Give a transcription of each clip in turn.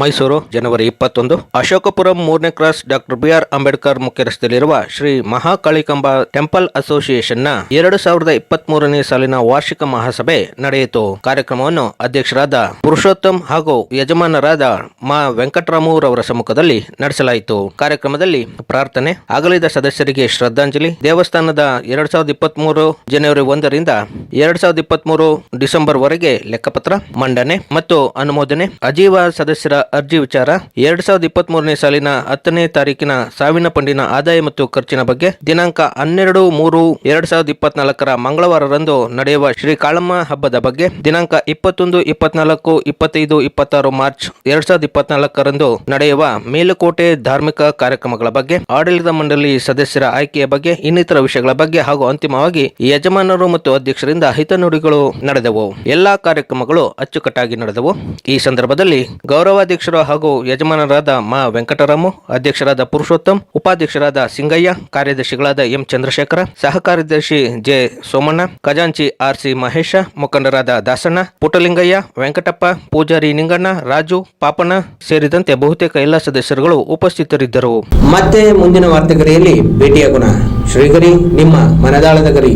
ಮೈಸೂರು, ಜನವರಿ ಇಪ್ಪತ್ತೊಂದು. ಅಶೋಕಪುರಂ ಮೂರನೇ cross doctor B R Ambedkar ಮುಖ್ಯ ರಸ್ತೆಯಲ್ಲಿರುವ ಶ್ರೀ ಮಹಾಕಾಳಿಕಂಬ ಟೆಂಪಲ್ ಅಸೋಸಿಯೇಷನ್ನ ಎರಡು ಸಾವಿರದ ಇಪ್ಪತ್ತ್ ಮೂರನೇ ಸಾಲಿನ ವಾರ್ಷಿಕ ಮಹಾಸಭೆ ನಡೆಯಿತು. ಕಾರ್ಯಕ್ರಮವನ್ನು ಅಧ್ಯಕ್ಷರಾದ ಪುರುಷೋತ್ತಮ್ ಹಾಗೂ ಯಜಮಾನರಾದ ಮಾ. ವೆಂಕಟರಾಮುರವರ ಸಮ್ಮುಖದಲ್ಲಿ ನಡೆಸಲಾಯಿತು. ಕಾರ್ಯಕ್ರಮದಲ್ಲಿ ಪ್ರಾರ್ಥನೆ, ಅಗಲಿದ ಸದಸ್ಯರಿಗೆ ಶ್ರದ್ಧಾಂಜಲಿ. ದೇವಸ್ಥಾನದ ಎರಡ್ ಸಾವಿರದ ಇಪ್ಪತ್ತ್ ಮೂರು ಜನವರಿ ಒಂದರಿಂದ ಎರಡು ಸಾವಿರದ ಇಪ್ಪತ್ತ್ ಮೂರು ಡಿಸೆಂಬರ್ ವರೆಗೆ ಲೆಕ್ಕಪತ್ರ, ಮಂಡನೆ ಮತ್ತು ಅನುಮೋದನೆ. ಅಜೀವ ಸದಸ್ಯರ ಅರ್ಜಿ ವಿಚಾರ. ಎರಡ್ ಸಾವಿರದ ಇಪ್ಪತ್ತ್ ಮೂರನೇ ಸಾಲಿನ ಹತ್ತನೇ ತಾರೀಕಿನ ಸಾವಿನ ಪಂಡಿನ ಆದಾಯ ಮತ್ತು ಖರ್ಚಿನ ಬಗ್ಗೆ ದಿನಾಂಕ ಹನ್ನೆರಡು ಮೂರು ಎರಡ್ ಸಾವಿರದ ಇಪ್ಪತ್ನಾಲ್ಕರ ಮಂಗಳವಾರರಂದು ನಡೆಯುವ ಶ್ರೀ ಕಾಳಮ್ಮ ಹಬ್ಬದ ಬಗ್ಗೆ ದಿನಾಂಕ ಇಪ್ಪತ್ತೊಂದು, ಇಪ್ಪತ್ನಾಲ್ಕು, ಇಪ್ಪತ್ತೈದು, ಇಪ್ಪತ್ತಾರು ಮಾರ್ಚ್ ಎರಡ್ ಸಾವಿರದ ಇಪ್ಪತ್ನಾಲ್ಕರಂದು ನಡೆಯುವ ಮೇಲುಕೋಟೆ ಧಾರ್ಮಿಕ ಕಾರ್ಯಕ್ರಮಗಳ ಬಗ್ಗೆ, ಆಡಳಿತ ಮಂಡಳಿ ಸದಸ್ಯರ ಆಯ್ಕೆಯ ಬಗ್ಗೆ, ಇನ್ನಿತರ ವಿಷಯಗಳ ಬಗ್ಗೆ ಹಾಗೂ ಅಂತಿಮವಾಗಿ ಯಜಮಾನರು ಮತ್ತು ಅಧ್ಯಕ್ಷರಿಂದ ಹಿತನುಡಿಗಳು ನಡೆದವು. ಎಲ್ಲಾ ಕಾರ್ಯಕ್ರಮಗಳು ಅಚ್ಚುಕಟ್ಟಾಗಿ ನಡೆದವು. ಈ ಸಂದರ್ಭದಲ್ಲಿ ಗೌರವಾಧ್ಯಕ್ಷರು ಹಾಗೂ ಯಜಮಾನರಾದ ಮಾ. ವೆಂಕಟರಾಮು ಅಧ್ಯಕ್ಷರಾದ ಪುರುಷೋತ್ತಮ್ ಉಪಾಧ್ಯಕ್ಷರಾದ ಸಿಂಗಯ್ಯ ಕಾರ್ಯದರ್ಶಿಗಳಾದ ಎಂ. ಚಂದ್ರಶೇಖರ ಸಹ ಕಾರ್ಯದರ್ಶಿ ಜೆ. ಸೋಮಣ್ಣ ಖಜಾಂಚಿ ಆರ್. ಸಿ. ಮಹೇಶ ಮುಖಂಡರಾದ ದಾಸಣ್ಣ ಪುಟಲಿಂಗಯ್ಯ ವೆಂಕಟಪ್ಪ ಪೂಜಾರಿ ನಿಂಗಣ್ಣ ರಾಜು ಪಾಪಣ್ಣ ಸೇರಿದಂತೆ ಬಹುತೇಕ ಎಲ್ಲ ಸದಸ್ಯರುಗಳು ಉಪಸ್ಥಿತರಿದ್ದರು. ಮತ್ತೆ ಮುಂದಿನ ವಾರ್ತೆಗರಿಯಲ್ಲಿ ಭೇಟಿಯಾಗೋಣ ಶ್ರೀಗರಿ ನಿಮ್ಮ ಮನದಾಳದ ಗರಿ.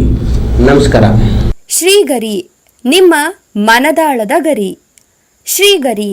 ನಮಸ್ಕಾರ. ಶ್ರೀಗರಿ ನಿಮ್ಮ ಮನದಾಳದ ಗರಿ. ಶ್ರೀಗರಿ